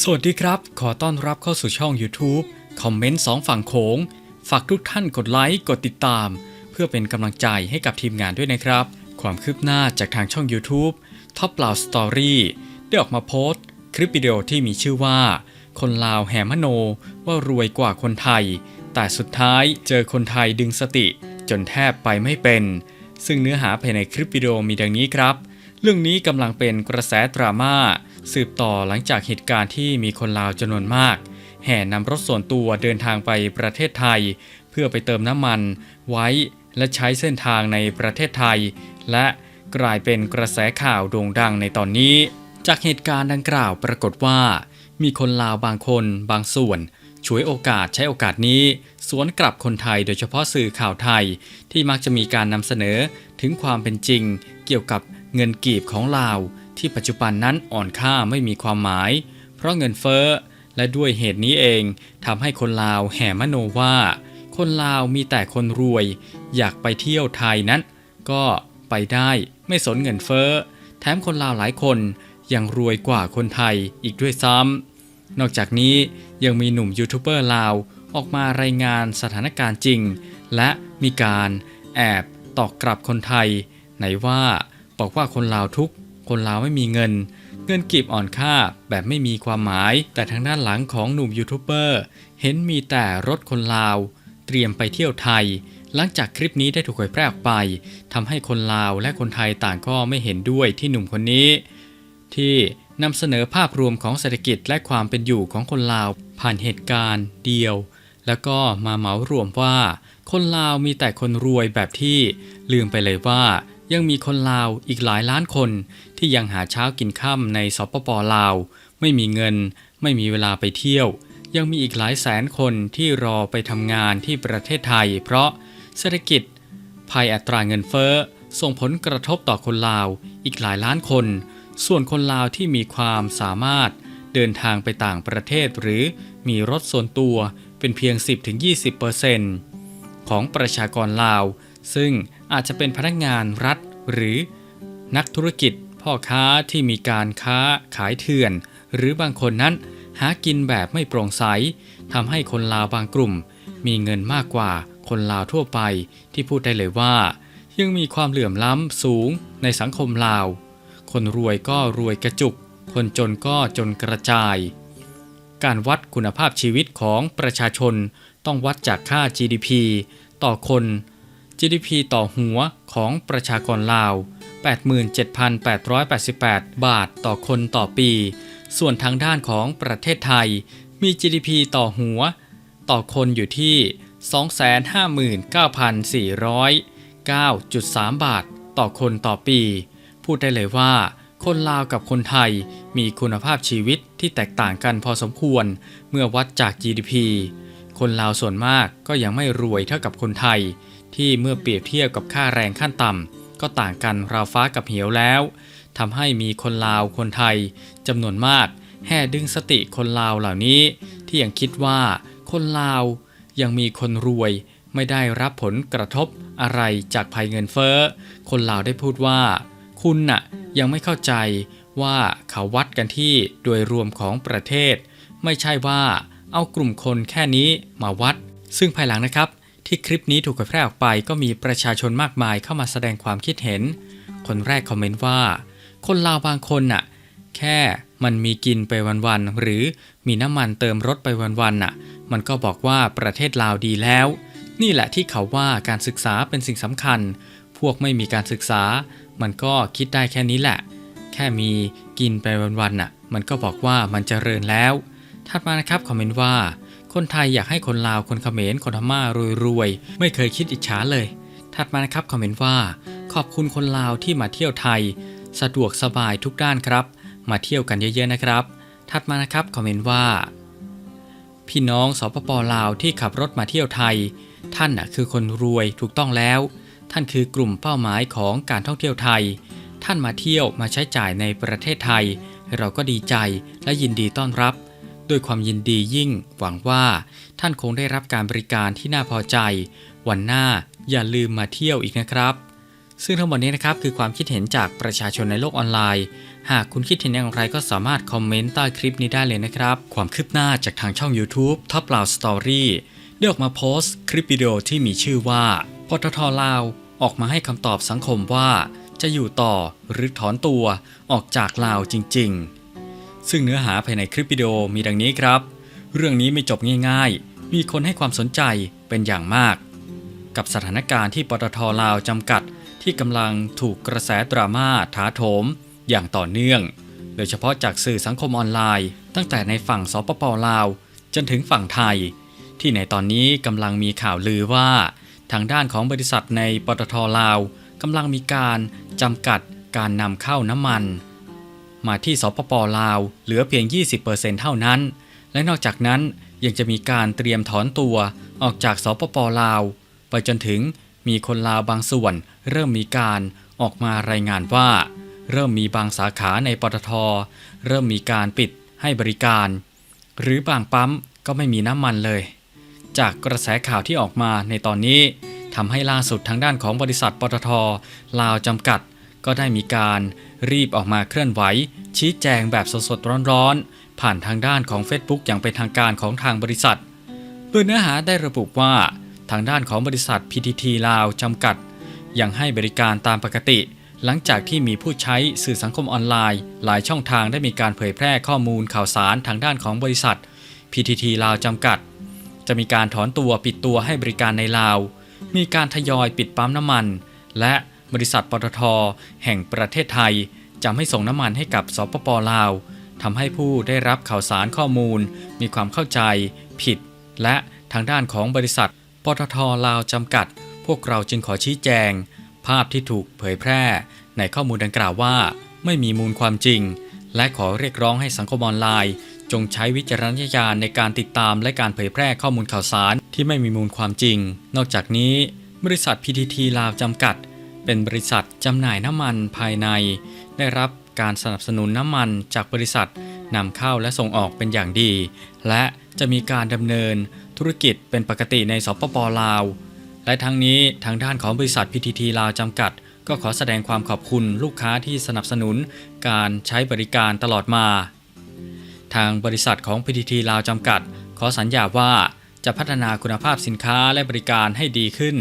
สวัสดีครับ ขอต้อนรับเข้าสู่ช่อง YouTube คอมเมนต์สองฝั่งโขง ฝากทุกท่านกดไลค์ กดติดตาม เพื่อเป็นกำลังใจให้กับทีมงานด้วยนะครับ ความคืบหน้าจากทางช่อง YouTube Top ลาวสตอรี่ได้ออกมาโพสต์ คลิปวิดีโอที่มีชื่อว่า คนลาวแห่มโนว่ารวยกว่าคนไทย แต่สุดท้ายเจอคนไทยดึงสติ จนแทบไปไม่เป็น ซึ่งเนื้อหาภายในคลิปวิดีโอมีดังนี้ครับ เรื่องนี้กำลังเป็นกระแสดราม่า สืบต่อหลังจากเหตุการณ์ที่มีคนลาวจำนวนมาก แห่นำรถส่วนตัวเดินทางไปประเทศไทย เพื่อไปเติมน้ำมัน ไว้และใช้เส้นทางในประเทศไทย และกลายเป็นกระแสข่าวโด่งดังในตอนนี้ จากเหตุการณ์ดังกล่าวปรากฏว่า มีคนลาวบางคนบางส่วนฉวยโอกาสใช้โอกาสนี้ สวนกลับคนไทยโดยเฉพาะสื่อข่าวไทย ที่มักจะมีการนำเสนอถึงความเป็นจริง เกี่ยวกับเงินกีบของลาว ที่ปัจจุบันนั้นอ่อนค่าไม่มีความหมาย เพราะเงินเฟ้อ และด้วยเหตุนี้เองทำให้คนลาวแห่มโนว่า คนลาวมีแต่คนรวย อยากไปเที่ยวไทยนั้น ก็ไปได้ไม่สนเงินเฟ้อ แถมคนลาวหลายคนยังรวยกว่าคนไทยอีกด้วยซ้ำ นอกจากนี้ยังมีหนุ่มยูทูบเบอร์ลาวออกมารายงานสถานการณ์จริง และมีการแอบตอกกลับคนไทย ไหนว่าบอกว่าคนลาวทุก คนลาวไม่มีเงิน เงินกีบอ่อนค่าแบบไม่มีความหมาย แต่ทางด้านหลังของหนุ่มยูทูบเบอร์เห็นมีแต่รถคนลาว เตรียมไปเที่ยวไทย หลังจากคลิปนี้ได้ถูกเผยแพร่ออกไปทำให้คนลาวและคนไทยต่างก็ไม่เห็นด้วยที่หนุ่มคนนี้ ที่นำเสนอภาพรวมของเศรษฐกิจและความเป็นอยู่ของคนลาว ผ่านเหตุการณ์เดียว แล้วก็มาเหมารวมว่า คนลาวมีแต่คนรวยแบบที่ลืมไปเลยว่า ยังมีคนลาวอีกหลายล้านคนที่ยังหาเช้ากินค่ำในสปปลาว ไม่มีเงิน ไม่มีเวลาไปเที่ยว ยังมีอีกหลายแสนคนที่รอไปทำงานที่ประเทศไทย เพราะเศรษฐกิจ ภัยอัตราเงินเฟ้อ ส่งผลกระทบต่อคนลาวอีกหลายล้านคน ส่วนคนลาวที่มีความสามารถเดินทางไปต่างประเทศหรือมีรถส่วนตัวเป็นเพียง 10-20%ของประชากรลาว ซึ่งอาจจะเป็นพนักงานรัฐ หรือนักธุรกิจพ่อค้าที่มีการค้าขายเถื่อน หรือบางคนนั้นหากินแบบไม่โปร่งใสทำให้คนลาวบางกลุ่ม มีเงินมากกว่าคนลาวทั่วไปที่พูดได้เลยว่า ยังมีความเหลื่อมล้ำสูงในสังคมลาว คนรวยก็รวยกระจุก คนจนก็จนกระจาย การวัดคุณภาพชีวิตของประชาชนต้องวัดจากค่า GDP ต่อคน GDP ต่อหัวของประชากรลาว 87,888 บาทต่อคนต่อปี ส่วนทางด้านของประเทศไทย มี GDP ต่อหัว ต่อคนอยู่ที่ 259,409.3 บาทต่อคนต่อปี พูดได้เลยว่าคนลาวกับคนไทยมีคุณภาพชีวิตที่แตกต่างกันพอสมควร เมื่อวัดจาก GDP คนลาวส่วนมากก็ยังไม่รวยเท่ากับคนไทย ที่เมื่อเปรียบเทียบกับค่าแรงขั้นต่ำก็ต่างกันราวฟ้ากับเหวแล้วทำให้มีคนลาวคนไทยจำนวนมาก แห่ดึงสติคนลาวเหล่านี้ ที่ยังคิดว่าคนลาวยังมีคนรวยไม่ได้รับผลกระทบอะไรจากภัยเงินเฟ้อ คนลาวได้พูดว่า คุณน่ะยังไม่เข้าใจว่าเขาวัดกันที่โดยรวมของประเทศ ไม่ใช่ว่าเอากลุ่มคนแค่นี้มาวัด ซึ่งภายหลังนะครับ ที่คลิปนี้ถูกเผยแพร่ออกไปก็มีประชาชนมากมายเข้ามาแสดงความคิดเห็น คนแรกคอมเมนต์ว่า คนลาวบางคนน่ะ แค่มันมีกินไปวันๆหรือมีน้ำมันเติมรถไปวันๆน่ะ มันก็บอกว่าประเทศลาวดีแล้ว นี่แหละที่เขาว่าการศึกษาเป็นสิ่งสำคัญ พวกไม่มีการศึกษา มันก็คิดได้แค่นี้แหละ แค่มีกินไปวันๆน่ะ มันก็บอกว่ามันเจริญแล้วถัดมานะครับคอมเมนต์ว่า คนไทยอยากให้คนลาวคนเขมรคนพม่ารวยๆ ไม่เคยคิดอิจฉาเลย ถัดมานะครับคอมเมนต์ว่า ขอบคุณคนลาวที่มาเที่ยวไทย สะดวกสบายทุกด้านครับ มาเที่ยวกันเยอะๆนะครับ ถัดมานะครับคอมเมนต์ว่า พี่น้องสปปลาวที่ขับรถมาเที่ยวไทย ท่านน่ะคือคนรวยถูกต้องแล้ว ท่านคือกลุ่มเป้าหมายของการท่องเที่ยวไทย ท่านมาเที่ยวมาใช้จ่ายในประเทศไทย เราก็ดีใจและยินดีต้อนรับ ด้วยความยินดียิ่งหวังว่าท่านคงได้รับการบริการที่น่าพอใจ วันหน้าอย่าลืมมาเที่ยวอีกนะครับ ซึ่งทั้งหมดนี้นะครับคือความคิดเห็นจากประชาชนในโลกออนไลน์ หากคุณคิดเห็นอย่างไรก็สามารถคอมเมนต์ใต้คลิปนี้ได้เลยนะครับ ความคืบหน้าจากทางช่อง YouTube Top Lào Story ได้ออกมาโพสต์คลิปวิดีโอที่มีชื่อว่าปตทลาวออกมาให้คำตอบสังคมว่า จะอยู่ต่อหรือถอนตัวออกจากลาวจริง ๆ ซึ่งเนื้อหาภายในคลิปวิดีโอมีดังนี้ครับ เรื่องนี้ไม่จบง่ายๆ มีคนให้ความสนใจเป็นอย่างมาก กับสถานการณ์ที่ปตทลาวจำกัดที่กำลังถูกกระแสดราม่าถาโถม อย่างต่อเนื่อง โดยเฉพาะจากสื่อสังคมออนไลน์ ตั้งแต่ในฝั่งสปปลาว จนถึงฝั่งไทย ที่ในตอนนี้กำลังมีข่าวลือว่า ทางด้านของบริษัทในปตทลาวกำลังมีการจำกัดการนำเข้าน้ำมัน มาที่สปปลาว เหลือเพียง 20%เท่านั้น และนอกจากนั้นยังจะมีการเตรียมถอนตัวออกจากสปปลาว ไปจนถึงมีคนลาวบางส่วน เริ่มมีการออกมารายงานว่า เริ่มมีบางสาขาในปตท เริ่มมีการปิดให้บริการ หรือบางปั๊มก็ไม่มีน้ำมันเลย จากกระแสข่าวที่ออกมาในตอนนี้ทำให้ล่าสุดทางด้านของบริษัทปตทลาวจำกัด ก็ได้มีการรีบออกมาเคลื่อนไหว ชี้แจงแบบสดๆร้อนๆ ผ่านทางด้านของ Facebook อย่างเป็นทางการของทางบริษัท โดยเนื้อหาได้ระบุว่า ทางด้านของบริษัท PTT ลาวจำกัด ยังให้บริการตามปกติ หลังจากที่มีผู้ใช้สื่อสังคมออนไลน์ หลายช่องทางได้มีการเผยแพร่ข้อมูลข่าวสารทางด้านของบริษัท PTT ลาวจำกัด จะมีการถอนตัวปิดตัวให้บริการในลาว มีการทยอยปิดปั๊มน้ำมัน และ บริษัทปตทแห่งประเทศไทยจะไม่ส่งน้ำมันให้กับสปปลาวทำให้ผู้ได้รับข่าวสารข้อมูล มีความเข้าใจ ผิด และทางด้านของบริษัทปตทลาวจำกัด พวกเราจึงขอชี้แจง ภาพที่ถูกเผยแพร่ ในข้อมูลดังกล่าวว่า ไม่มีมูลความจริง และขอเรียกร้องให้สังคมออนไลน์ จงใช้วิจารณญาณในการติดตามและการเผยแพร่ข้อมูลข่าวสารที่ไม่มีมูลความจริง นอกจากนี้ บริษัท PTT ลาวจำกัด เป็นบริษัทจำหน่ายน้ำมันภายใน ได้รับการสนับสนุนน้ำมันจากบริษัทนำเข้าและส่งออกเป็นอย่างดี และจะมีการดำเนินธุรกิจเป็นปกติในสปปลาว และทั้งนี้ทางด้านของบริษัท PTT ลาวจำกัด ก็ขอแสดงความขอบคุณลูกค้าที่สนับสนุนการใช้บริการตลอดมา ทางบริษัทของ PTT ลาวจำกัด ขอสัญญาว่าจะพัฒนาคุณภาพสินค้าและบริการให้ดีขึ้น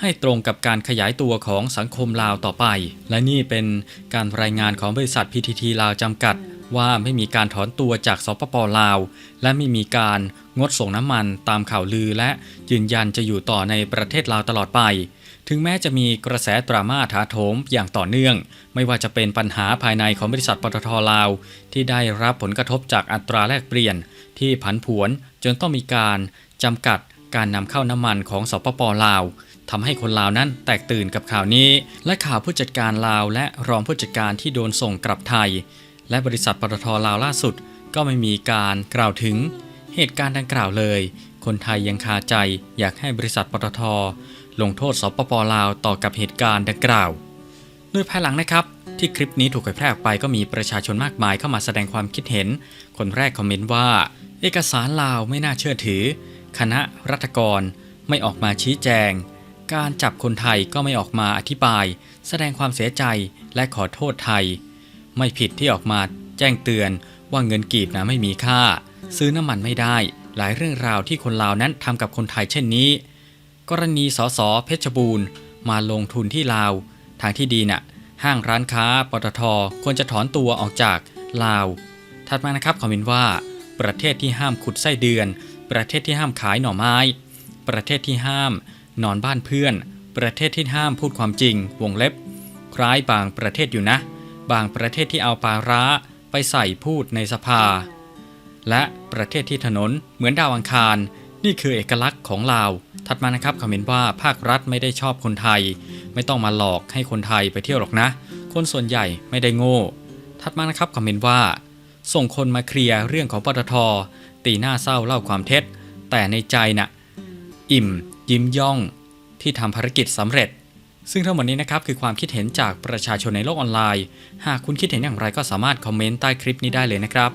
ให้ตรงกับการขยายตัวของสังคมลาวต่อไป และนี่เป็นการรายงานของบริษัท PTT ลาวจำกัด ว่าไม่มีการถอนตัวจากสปปลาว และไม่มีการงดส่งน้ำมันตามข่าวลือและยืนยันจะอยู่ต่อในประเทศลาวตลอดไป ถึงแม้จะมีกระแสดราม่าถาโถมอย่างต่อเนื่อง ไม่ว่าจะเป็นปัญหาภายในของบริษัทปตทลาว ที่ได้รับผลกระทบจากอัตราแลกเปลี่ยน ที่ผันผวนจนต้องมีการจำกัดการนำเข้าน้ำมันของสปปลาว ทำให้คนลาวนั้นแตกตื่นกับข่าวนี้ และข่าวผู้จัดการลาวและรองผู้จัดการที่โดนส่งกลับไทย และบริษัทปตทลาวล่าสุด ก็ไม่มีการกล่าวถึง เหตุการณ์ดังกล่าวเลย คนไทยยังคาใจอยากให้บริษัทปตทลงโทษสปปลาวต่อกับเหตุการณ์ดังกล่าวโดยภายหลังนะครับ ที่คลิปนี้ถูกเผยแพร่ออกไปก็มีประชาชนมากมายเข้ามาแสดงความคิดเห็น คนแรกคอมเมนต์ว่า เอกสารลาวไม่น่าเชื่อถือ คณะรัฐกรไม่ออกมาชี้แจง การจับคนไทยก็ไม่ออกมาอธิบาย แสดงความเสียใจและขอโทษไทย ไม่ผิดที่ออกมาแจ้งเตือนว่าเงินกีบนะไม่มีค่า ซื้อน้ำมันไม่ได้ หลายเรื่องราวที่คนลาวนั้นทำกับคนไทยเช่นนี้ กรณีสสเพชรบูรณ์ มาลงทุนที่ลาว ทางที่ดีน่ะห้างร้านค้าปตทควรจะถอนตัวออกจากลาว ถัดมานะครับคอมเมนต์ว่า ประเทศที่ห้ามขุดไส้เดือน ประเทศที่ห้ามขายหน่อไม้ ประเทศที่ห้าม นอนบ้านเพื่อน ประเทศที่ห้ามพูดความจริง วงเล็บ คล้ายบางประเทศอยู่นะ บางประเทศที่เอาปาร้าไปใส่พูดในสภา และประเทศที่ถนนเหมือนดาวอังคาร นี่คือเอกลักษณ์ของลาว ถัดมานะครับคอมเมนต์ว่าภาครัฐไม่ได้ชอบคนไทย ไม่ต้องมาหลอกให้คนไทยไปเที่ยวหรอกนะ คนส่วนใหญ่ไม่ได้โง่ ถัดมานะครับคอมเมนต์ว่า ส่งคนมาเคลียร์เรื่องของปตทตีหน้าเศร้าเล่าความเท็จ แต่ในใจน่ะ อิ่ม ยิ้มย่องที่ทำภารกิจสำเร็จ ซึ่งทั้งหมดนี้นะครับคือความคิดเห็นจากประชาชนในโลกออนไลน์ หากคุณคิดเห็นอย่างไรก็สามารถคอมเมนต์ใต้คลิปนี้ได้เลยนะครับ